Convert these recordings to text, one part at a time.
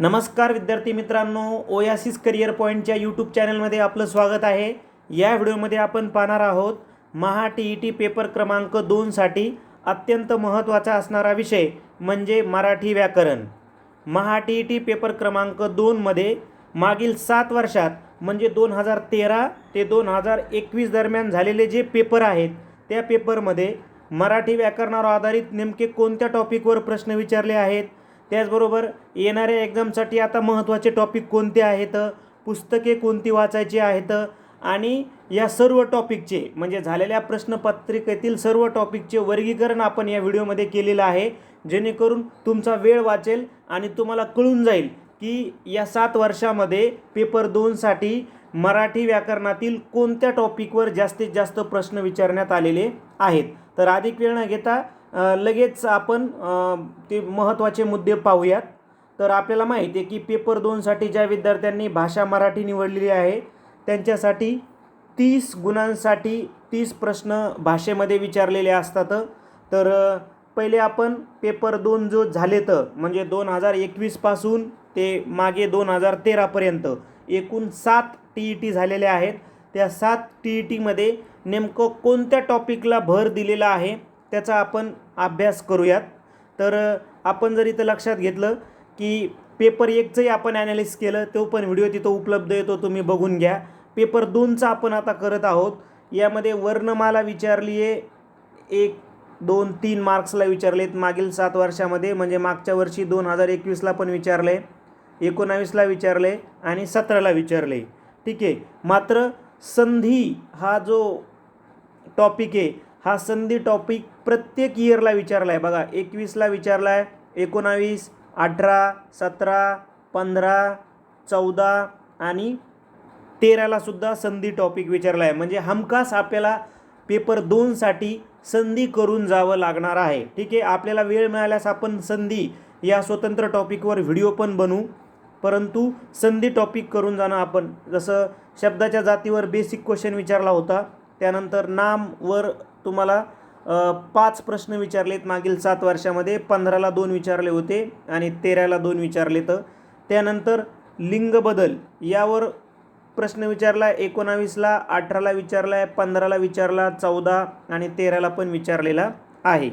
नमस्कार विद्यार्थी मित्रांनो ओयासिस करिअर पॉईंटच्या यूट्यूब चॅनलमध्ये आपलं स्वागत आहे. या व्हिडिओमध्ये आपण पाहणार आहोत Maha T E T paper क्रमांक दोनसाठी अत्यंत महत्त्वाचा असणारा विषय म्हणजे मराठी व्याकरण. Maha T E T paper क्रमांक दोनमध्ये मागील सात वर्षात म्हणजे दोन हजार तेरा ते दोन हजार एकवीस दरम्यान झालेले जे पेपर आहेत त्या पेपरमध्ये मराठी व्याकरणावर आधारित नेमके कोणत्या टॉपिकवर प्रश्न विचारले आहेत त्याचबरोबर येणाऱ्या एक्झामसाठी आता महत्त्वाचे टॉपिक कोणते आहेत? पुस्तके कोणती वाचायची आहेत? आणि या सर्व टॉपिकचे म्हणजे झालेल्या प्रश्नपत्रिकेतील सर्व टॉपिकचे वर्गीकरण आपण या व्हिडिओमध्ये केलेलं आहे. जेणेकरून तुमचा वेळ वाचेल आणि तुम्हाला कळून जाईल की या सात वर्षामध्ये पेपर दोनसाठी मराठी व्याकरणातील कोणत्या टॉपिकवर जास्तीत जास्त प्रश्न विचारण्यात आलेले आहेत? तर अधिक वेळ न घेता लगेच आपण ते महत्त्वाचे मुद्दे पाहूयात. तर आपल्याला माहिती आहे की पेपर दोनसाठी ज्या विद्यार्थ्यांनी भाषा मराठी निवडलेली आहे त्यांच्यासाठी तीस गुणांसाठी तीस प्रश्न भाषेमध्ये विचारलेले असतात. तर पहिले आपण पेपर दोन जो झाले तर म्हणजे दोन हजार एकवीसपासून ते मागे दोन हजार तेरापर्यंत एकूण सात टी ई टी झालेल्या आहेत. त्या सात टी ई टीमध्ये नेमकं कोणत्या टॉपिकला भर दिलेला आहे त्याचा आपण अभ्यास करूयात. तर आपण जर इथं लक्षात घेतलं की पेपर एकचंही आपण ॲनालिस केलं तो पण व्हिडिओ तिथं उपलब्ध येतो तुम्ही बघून घ्या. पेपर दोनचा आपण आता करत आहोत. यामध्ये वर्णमाला विचारली आहे एक दोन तीन मार्क्सला विचारलेत. मागील सात वर्षामध्ये म्हणजे मागच्या वर्षी दोन हजार एकवीसला पण विचारले एकोणावीसला विचारले आणि सतराला विचारले. ठीक? आहे मात्र संधी हा जो टॉपिक आहे. हा संधी टॉपिक प्रत्येक इयरला विचारला आहे बघा एकवीसला विचारला आहे एकोणावीस अठरा सतरा पंधरा चौदा आणि तेरालासुद्धा संधी टॉपिक विचारला आहे म्हणजे हमखास आपल्याला पेपर दोनसाठी संधी करून जावं लागणार आहे. ठीक आहे? आपल्याला वेळ मिळाल्यास आपण संधी या स्वतंत्र टॉपिकवर व्हिडिओ पण बनवू. परंतु संधी टॉपिक करून जाणं आपण जसं शब्दाच्या जातीवर बेसिक क्वेश्चन विचारला होता. त्यानंतर नामवर तुम्हाला पाच प्रश्न विचारलेत मागील सात वर्षामध्ये. पंधराला दोन विचारले होते आणि तेराला दोन विचारले तर त्यानंतर लिंग बदल यावर प्रश्न विचारला एकोणावीसला अठराला विचारला आहे पंधराला विचारला चौदा आणि तेराला पण विचारलेला आहे.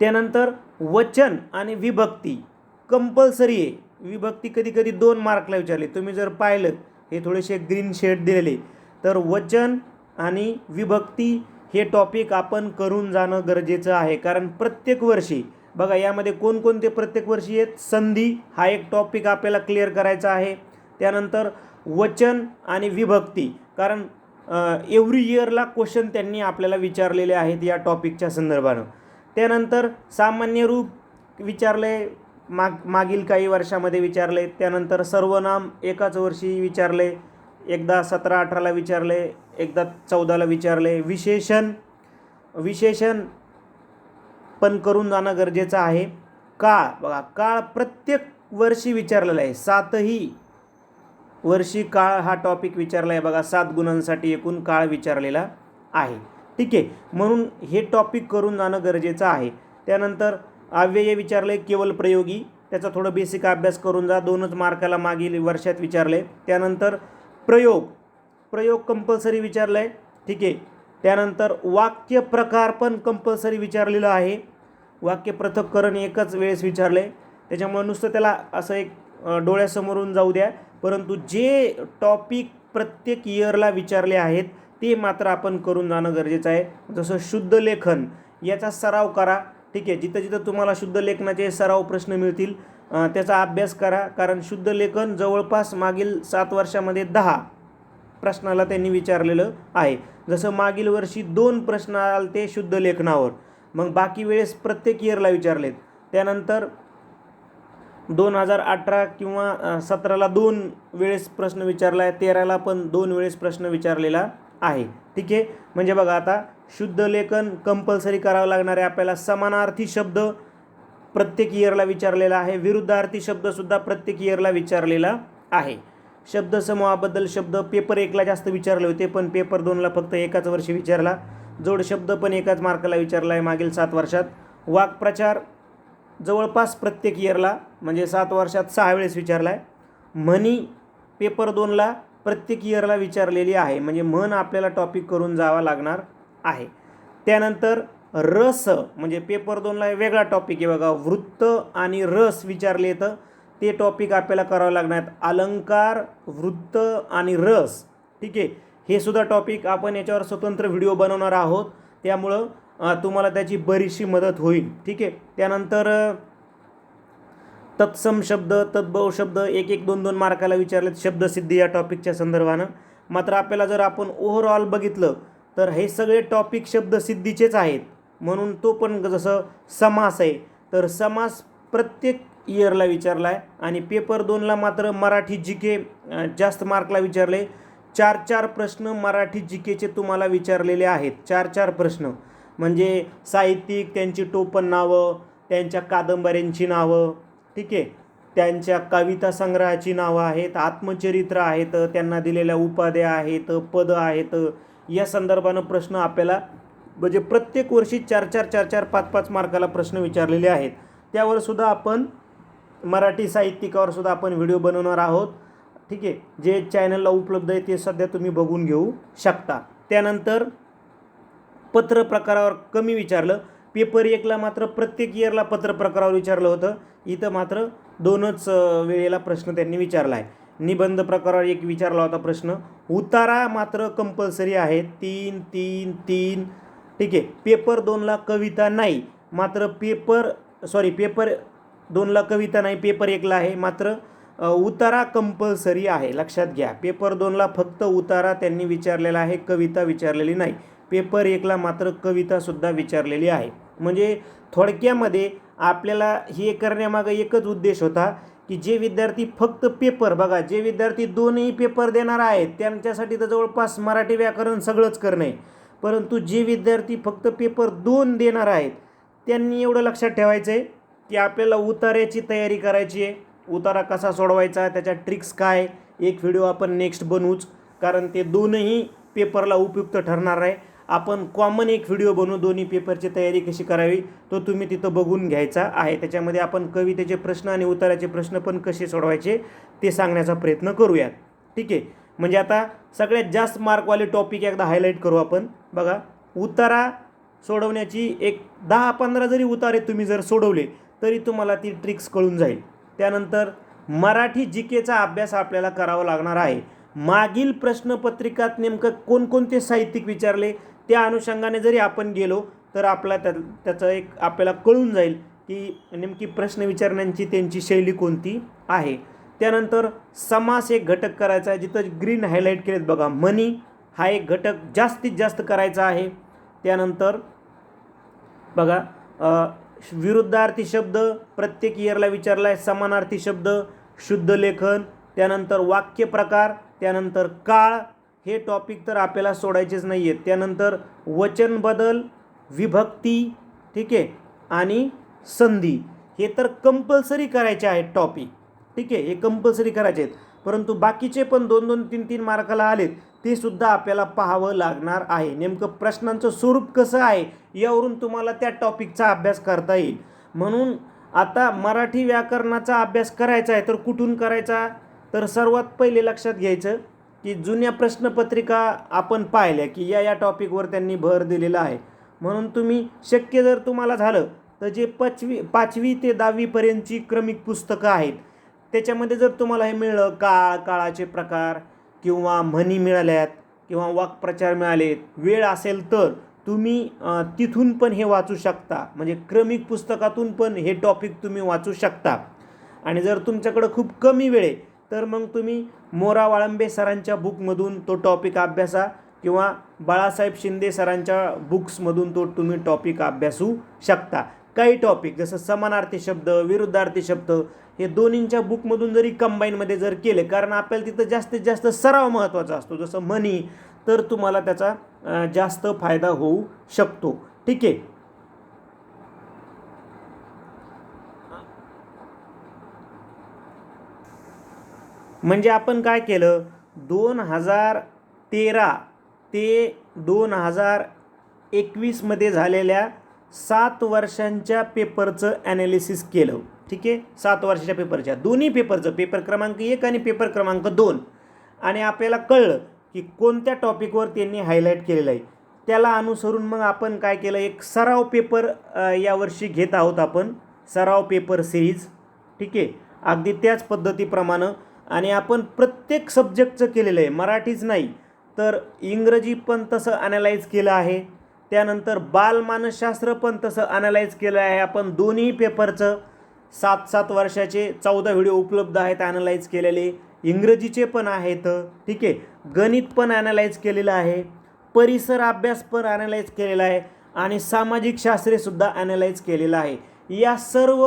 त्यानंतर वचन आणि विभक्ती कंपल्सरी आहे. विभक्ती कधी कधी दोन मार्कला विचारली. तुम्ही जर पाहिलं हे थोडेसे ग्रीन शेड दिलेले. तर वचन आणि विभक्ती हे टॉपिक आपण करून जाणं गरजेचं आहे. कारण प्रत्येक वर्षी बघा यामध्ये कोणकोणते प्रत्येक वर्षी आहेत? संधी हा एक टॉपिक आपल्याला क्लिअर करायचा आहे. त्यानंतर वचन आणि विभक्ती. कारण एव्हरी इयरला क्वेश्चन त्यांनी आपल्याला विचारलेले आहेत या टॉपिकच्या संदर्भानं. त्यानंतर सामान्य रूप विचारले माग मागील काही वर्षामध्ये विचारले त्यानंतर सर्वनाम एकाच वर्षी विचारले एकदा सतरा अठराला विचारले एकदा चौदाला विचारले. विशेषण विशेषण पण करून जाणं गरजेचं आहे. काळ बघा काळ प्रत्येक वर्षी विचारलेला आहे. सातही वर्षी काळ हा टॉपिक विचारला आहे. बघा सात गुणांसाठी एकूण काळ विचारलेला आहे. ठीक आहे. म्हणून हे टॉपिक करून जाणं गरजेचं आहे. त्यानंतर अव्यय विचारले केवळ प्रयोगी. त्याचा थोडं बेसिक अभ्यास करून जा. दोनच मार्काला मागील वर्षात विचारले. त्यानंतर प्रयोग प्रयोग कंपल्सरी विचारलं आहे ठीक आहे. त्यानंतर वाक्य प्रकार पण कंपल्सरी विचारलेलं आहे. वाक्य पृथक्करण एकच वेळेस विचारलं आहे त्याच्यामुळे नुसतं त्याला असं एक डोळ्यासमोरून जाऊ द्या. परंतु जे टॉपिक प्रत्येक इयरला विचारले आहेत ते मात्र आपण करून जाणं गरजेचं आहे. जसं शुद्ध लेखन याचा सराव करा. ठीक आहे. जिथं जिथं तुम्हाला शुद्ध लेखनाचे सराव प्रश्न मिळतील त्याचा अभ्यास करा कारण शुद्ध लेखन जवळपास मागील सात वर्षामध्ये दहा प्रश्नाला त्यांनी विचारलेलं आहे. जसं मागील वर्षी दोन प्रश्न आले ते शुद्ध लेखनावर मग बाकी वेळेस प्रत्येक इयरला विचारलेत. त्यानंतर दोन हजार अठरा किंवा सतराला दोन वेळेस प्रश्न विचारला आहे तेराला पण दोन वेळेस प्रश्न विचारलेला आहे. ठीक आहे? म्हणजे बघा आता शुद्ध लेखन कंपल्सरी करावं लागणार आहे आपल्याला समानार्थी शब्द प्रत्येक इयरला विचारलेला आहे. विरुद्धार्थी शब्दसुद्धा प्रत्येक इयरला विचारलेला आहे. शब्दसमूहाबद्दल शब्द पेपर एकला जास्त विचारले होते पण पेपर दोनला फक्त एकाच वर्षी विचारला. जोड शब्द पण एकाच मार्काला विचारला आहे मागील सात वर्षात. वाक्प्रचार जवळपास प्रत्येक इयरला म्हणजे सात वर्षात सहा वेळेस विचारला आहे म्हणी पेपर दोनला प्रत्येक इयरला विचारलेली आहे. म्हणजे म्हण आपल्याला टॉपिक करून जावा लागणार आहे. त्यानंतर रस म्हणजे पेपर दोनला वेगळा टॉपिक आहे बघा. वृत्त आणि रस विचारले तर ते टॉपिक आपल्याला करावं लागणार अलंकार वृत्त आणि रस. ठीक आहे? हे सुद्धा टॉपिक आपण याच्यावर स्वतंत्र व्हिडिओ बनवणार आहोत. त्यामुळं तुम्हाला त्याची बरीचशी मदत होईल. ठीक आहे? त्यानंतर तत्सम शब्द तद्भव शब्द एक एक दोन दोन मार्काला विचारलेत शब्दसिद्धी या टॉपिकच्या संदर्भानं. मात्र आपल्याला जर आपण ओव्हरऑल बघितलं तर हे सगळे टॉपिक शब्दसिद्धीचेच आहेत. म्हणून तो पण जसं समास आहे तर समास प्रत्येक इयरला विचारला आहे आणि पेपर दोनला मात्र मराठी जी के जास्त मार्कला विचारले. चार चार प्रश्न मराठी जी केचे तुम्हाला विचारलेले आहेत. चार चार प्रश्न. म्हणजे साहित्यिक त्यांची टोपण नावं त्यांच्या कादंबऱ्यांची नावं ठीक आहे? त्यांच्या कविता संग्रहाची नावं आहेत आत्मचरित्र आहेत त्यांना दिलेल्या उपाध्या आहेत पदं आहेत. या संदर्भानं प्रश्न आपल्याला म्हणजे प्रत्येक वर्षी चार चार चार चार पाच पाच मार्काला प्रश्न विचारलेले आहेत. त्यावर सुद्धा आपण मराठी साहित्यिकावर सुद्धा आपण व्हिडिओ बनवणार आहोत. ठीक आहे? जे चॅनलला उपलब्ध आहे ते सध्या तुम्ही बघून घेऊ शकता. त्यानंतर पत्र प्रकारावर कमी विचारलं. पेपर एकला मात्र प्रत्येक इयरला पत्र प्रकारावर विचारलं होतं. इथं मात्र दोनच वेळेला प्रश्न त्यांनी विचारला आहे. निबंध प्रकारावर एक विचारला होता प्रश्न. उतारा मात्र कंपल्सरी आहे तीन तीन तीन ठीक आहे. पेपर दोनला कविता नाही मात्र पेपर सॉरी पेपर दोनला कविता नाही पेपर एकला आहे मात्र उतारा कंपल्सरी आहे. लक्षात घ्या. पेपर दोनला फक्त उतारा त्यांनी विचारलेला आहे कविता विचारलेली नाही. पेपर एकला मात्र कवितासुद्धा विचारलेली आहे. म्हणजे थोडक्यामध्ये आपल्याला हे करण्यामागं एकच उद्देश होता की जे विद्यार्थी फक्त पेपर बघा जे विद्यार्थी दोनही पेपर देणार आहेत त्यांच्यासाठी तर जवळपास मराठी व्याकरण सगळंच करणं आहे. परंतु जे विद्यार्थी फक्त पेपर दोन देणार आहेत त्यांनी एवढं लक्षात ठेवायचं आहे की आपल्याला उतार्याची तयारी करायची आहे. उतारा कसा सोडवायचा त्याच्या ट्रिक्स काय एक व्हिडिओ आपण नेक्स्ट बनवूच कारण ते दोनही पेपरला उपयुक्त ठरणार आहे. आपण कॉमन एक व्हिडिओ बनवू दोन्ही पेपरची तयारी कशी करावी तो तुम्ही तिथं बघून घ्यायचा आहे. त्याच्यामध्ये आपण कवितेचे प्रश्न आणि उताराचे प्रश्न पण कसे सोडवायचे ते सांगण्याचा प्रयत्न करूयात. ठीक आहे? म्हणजे आता सगळ्यात जास्त मार्कवाले टॉपिक एकदा हायलाईट करू आपण. बघा उतारा सोडवण्याची एक दहा पंधरा जरी उतारे तुम्ही जर सोडवले तरी तुम्हाला ती ट्रिक्स कळून जाईल. त्यानंतर मराठी जी केचा अभ्यास आपल्याला करावा लागणार आहे. मागील प्रश्नपत्रिकात नेमकं कोणकोणते साहित्यिक विचारले त्या अनुषंगाने जरी आपण गेलो तर आपला त्या त्याचं एक आपल्याला कळून जाईल की नेमकी प्रश्न विचारण्याची त्यांची शैली कोणती आहे. त्यानंतर समास एक घटक करायचा आहे जिथं ग्रीन हायलाईट केलेत बघा. मनी हा एक घटक जास्तीत जास्त करायचा आहे. त्यानंतर बघा विरुद्धार्थी शब्द प्रत्येक इयरला विचारला आहे समानार्थी शब्द शुद्ध लेखन त्यानंतर वाक्य प्रकार त्यानंतर काळ हे टॉपिक तर आपल्याला सोडायचेच नाही आहेत त्यानंतर वचन बदल विभक्ती ठीक आहे आणि संधी हे तर कंपल्सरी करायचे आहेत टॉपिक ठीक आहे हे कंपल्सरी करायचे आहेत. परंतु बाकीचे पण दोन दोन तीन तीन मार्काला आलेत ते सुद्धा आपल्याला पाहावं लागणार आहे. नेमकं प्रश्नांचं स्वरूप कसं आहे यावरून तुम्हाला त्या टॉपिकचा अभ्यास करता येईल. म्हणून आता मराठी व्याकरणाचा अभ्यास करायचा आहे तर कुठून करायचा? तर सर्वात पहिले लक्षात घ्यायचं की जुन्या प्रश्नपत्रिका आपण पाहिल्या की या या टॉपिकवर त्यांनी भर दिलेला आहे. म्हणून तुम्ही शक्य जर तुम्हाला झालं तर जे पाचवी पाचवी ते दहावीपर्यंतची क्रमिक पुस्तकं आहेत त्याच्यामध्ये जर तुम्हाला हे मिळलं काळ काळाचे प्रकार किंवा म्हणी मिळाल्यात किंवा वाक्प्रचार मिळालेत वेळ असेल तर तुम्ही तिथून पण हे वाचू शकता. म्हणजे क्रमिक पुस्तकातून पण हे टॉपिक तुम्ही वाचू शकता. आणि जर तुमच्याकडं खूप कमी वेळ आहे तर मग तुम्ही मोरा वाळंबे सरांच्या बुकमधून तो टॉपिक अभ्यासा किंवा बाळासाहेब शिंदे सरांच्या बुक्समधून तो तुम्ही टॉपिक अभ्यासू शकता. काही टॉपिक जसं समानार्थी शब्द विरुद्धार्थी शब्द हे दोन्हींच्या बुकमधून जरी कंबाईनमध्ये जर केले कारण आपल्याला तिथं जास्तीत जास्त सराव महत्त्वाचा असतो. जसं मनी तर तुम्हाला त्याचा जास्त फायदा होऊ शकतो. ठीक आहे? म्हणजे आपण काय केलं? दोन हजार तेरा ते दोन हजार एकवीसमध्ये झालेल्या सात वर्षांच्या पेपरचं ॲनालिसिस केलं. ठीक आहे? सात वर्षाच्या पेपरच्या. दोन्ही पेपरचं. पेपर क्रमांक एक आणि पेपर क्रमांक दोन. आणि आपल्याला कळलं की कोणत्या टॉपिकवर त्यांनी हायलाईट केलेलं आहे. त्याला अनुसरून मग आपण काय केलं? एक सराव पेपर यावर्षी घेत आहोत आपण. सराव पेपर सिरीज ठीक आहे? अगदी त्याच पद्धतीप्रमाणे. आणि आपण प्रत्येक सब्जेक्टचं केलेलं आहे. मराठीच नाही. तर इंग्रजी पण तसं ॲनालाइज केलं आहे. त्यानंतर बालमानसशास्त्र पण तसं अनालाइज केलं आहे. आपण दोन्ही पेपरचं सात सात वर्षाचे चौदा व्हिडिओ उपलब्ध आहेत ॲनालाइज केलेले. इंग्रजीचे पण आहेत ठीक आहे. गणित पण ॲनालाइज केलेलं आहे. परिसर अभ्यास पण ॲनालाइज केलेला आहे. आणि सामाजिक शास्त्रेसुद्धा ॲनालाइज केलेलं आहे. या सर्व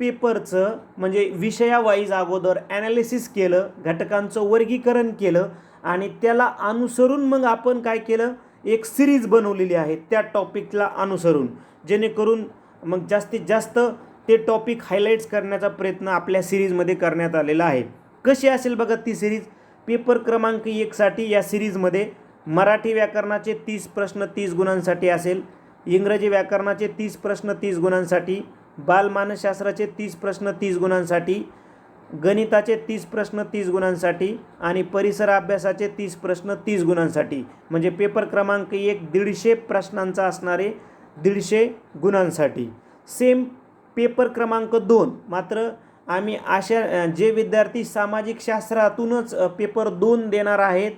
पेपरचं म्हणजे विषयावाईज अगोदर ॲनालिसिस केलं घटकांचं वर्गीकरण केलं आणि त्याला अनुसरून मग आपण काय केलं? एक सिरीज बनवलेली आहे त्या टॉपिकला अनुसरून. जेणेकरून मग जास्तीत जास्त ते टॉपिक हायलाईट्स करण्याचा प्रयत्न आपल्या सिरीजमध्ये करण्यात आलेला आहे. कशी असेल बघा ती सिरीज पेपर क्रमांक एकसाठी या सिरीजमध्ये मराठी व्याकरणाचे तीस प्रश्न तीस गुणांसाठी असेल इंग्रजी व्याकरणाचे तीस प्रश्न तीस गुणांसाठी बालमानसशास्त्राचे तीस प्रश्न तीस गुणांसाठी गणिताचे तीस प्रश्न तीस गुणांसाठी आणि परिसर अभ्यासाचे तीस प्रश्न तीस गुणांसाठी. म्हणजे पेपर क्रमांक एक दीडशे प्रश्नांचा असणारे दीडशे गुणांसाठी. सेम पेपर क्रमांक दोन. मात्र आम्ही अशा जे विद्यार्थी सामाजिक शास्त्रातूनच पेपर दोन देणार आहेत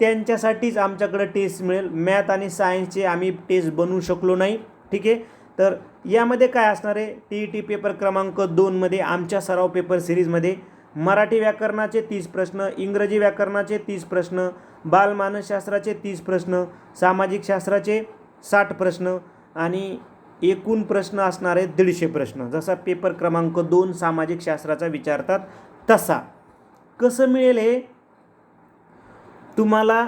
त्यांच्यासाठीच आमच्याकडे टेस्ट मिळेल. मॅथ आणि सायन्सचे आम्ही टेस्ट बनवू शकलो नाही. ठीक आहे? तर यामध्ये काय असणार आहे? टी ई टी पेपर क्रमांक दोनमध्ये आमच्या सराव पेपर सिरीजमध्ये मराठी व्याकरणाचे तीस प्रश्न इंग्रजी व्याकरणाचे तीस प्रश्न बालमानसशास्त्राचे तीस प्रश्न सामाजिक शास्त्राचे साठ प्रश्न आणि एकूण प्रश्न असणारे दीडशे प्रश्न. जसा पेपर क्रमांक दोन सामाजिक शास्त्राचा विचारतात तसा. कसं मिळेल हे? तुम्हाला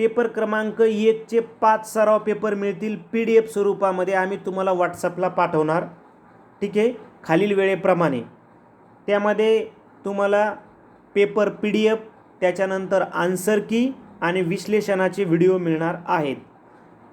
पेपर क्रमांक एकचे पाच सराव पेपर मिळतील पी डी एफ स्वरूपामध्ये. आम्ही तुम्हाला व्हॉट्सअपला पाठवणार. ठीक आहे? खालील वेळेप्रमाणे. त्यामध्ये तुम्हाला पेपर पी डी एफ त्याच्यानंतर आन्सर की आणि विश्लेषणाचे व्हिडिओ मिळणार आहेत.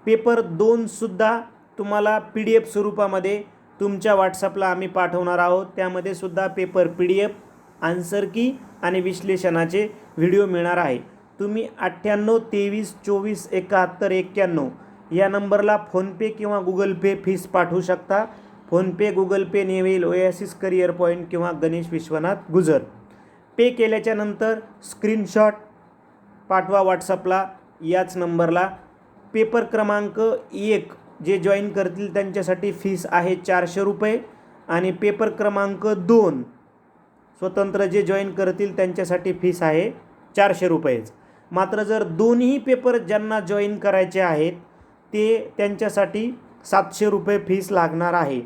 पेपर दोनसुद्धा तुम्हाला पी डी एफ स्वरूपामध्ये तुमच्या व्हॉट्सअपला आम्ही पाठवणार आहोत. त्यामध्ये सुद्धा paper P D F answer key आणि विश्लेषणाचे व्हिडिओ मिळणार आहे तुम्ही अठ्ठ्याण्णव तेवीस चोवीस एकाहत्तर एक्क्याण्णव या नंबरला फोनपे किंवा गुगल पे फीस पाठवू शकता. फोनपे गुगल पे नेवेल ओयासिस करिअर पॉईंट किंवा गणेश विश्वनाथ गुजर. पे केल्याच्यानंतर स्क्रीनशॉट पाठवा व्हॉट्सअपला. याच नंबरला पेपर क्रमांक एक जे जॉईन करतील त्यांच्यासाठी फीस आहे चारशे रुपये आणि पेपर क्रमांक दोन स्वतंत्र जे जॉईन करतील त्यांच्यासाठी फीस आहे चारशे रुपयेच. मात्र जर दोन्ही पेपर ज्यांना जॉईन करायचे आहेत ते त्यांच्यासाठी सातशे रुपये फीस लागणार आहे.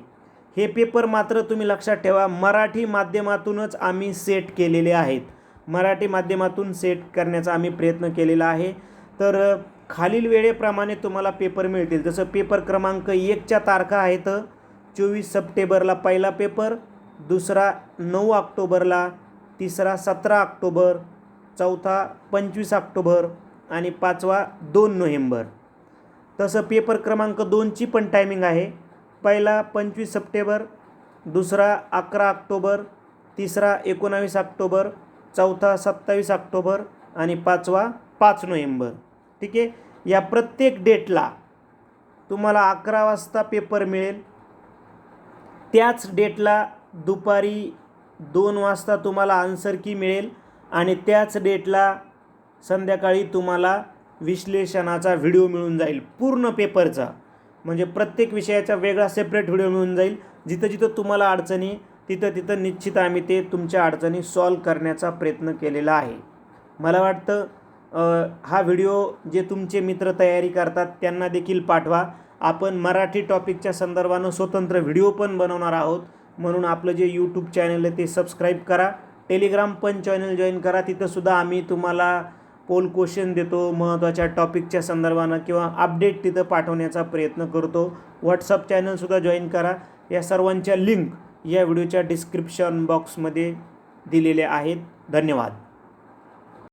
हे पेपर मात्र तुम्ही लक्षात ठेवा मराठी माध्यमातूनच आम्ही सेट केलेले आहेत. मराठी माध्यमातून सेट करण्याचा आम्ही प्रयत्न केलेला आहे. तर खालील वेळेप्रमाणे तुम्हाला पेपर मिळतील. जसं पेपर क्रमांक एकच्या तारखा आहेत. चोवीस सप्टेंबरला पहिला पेपर दुसरा नऊ ऑक्टोबरला तिसरा सतरा ऑक्टोबर चौथा पंचवीस ऑक्टोबर आणि पाचवा दोन नोव्हेंबर. तसं पेपर क्रमांक दोनची पण टायमिंग आहे. पहिला पंचवीस सप्टेंबर दुसरा अकरा ऑक्टोबर तिसरा एकोणावीस ऑक्टोबर चौथा सत्तावीस ऑक्टोबर आणि पाचवा पाच नोव्हेंबर. ठीक आहे? या प्रत्येक डेटला तुम्हाला अकरा वाजता पेपर मिळेल. त्याच डेटला दुपारी दोन वाजता तुम्हाला आन्सर की मिळेल. आणि त्याच डेटला संध्याकाळी तुम्हाला विश्लेषणाचा व्हिडिओ मिळून जाईल पूर्ण पेपरचा. म्हणजे प्रत्येक विषयाचा वेगळा सेपरेट व्हिडिओ मिळून जाईल. जिथं जिथं तुम्हाला अडचणी तिथं तिथं निश्चित आम्ही ते तुमच्या अडचणी सॉल्व करण्याचा प्रयत्न केलेला आहे. मला वाटतं हा व्हिडिओ जे तुमचे मित्र तयारी करतात त्यांना देखील पाठवा. आपण मराठी टॉपिकच्या संदर्भानं स्वतंत्र व्हिडिओ पण बनवणार आहोत. म्हणून आपलं जे यूट्यूब चॅनल आहे ते सबस्क्राईब करा. टेलिग्राम पण चॅनल जॉईन करा. तिथंसुद्धा आम्ही तुम्हाला पोल क्वेश्चन देतो महत्त्वाच्या टॉपिकच्या संदर्भानं किंवा अपडेट तिथं पाठवण्याचा प्रयत्न करतो. व्हॉट्सअप चॅनलसुद्धा जॉईन करा. या सर्वांच्या लिंक या व्हिडिओच्या डिस्क्रिप्शन बॉक्समध्ये दिलेल्या आहेत. धन्यवाद.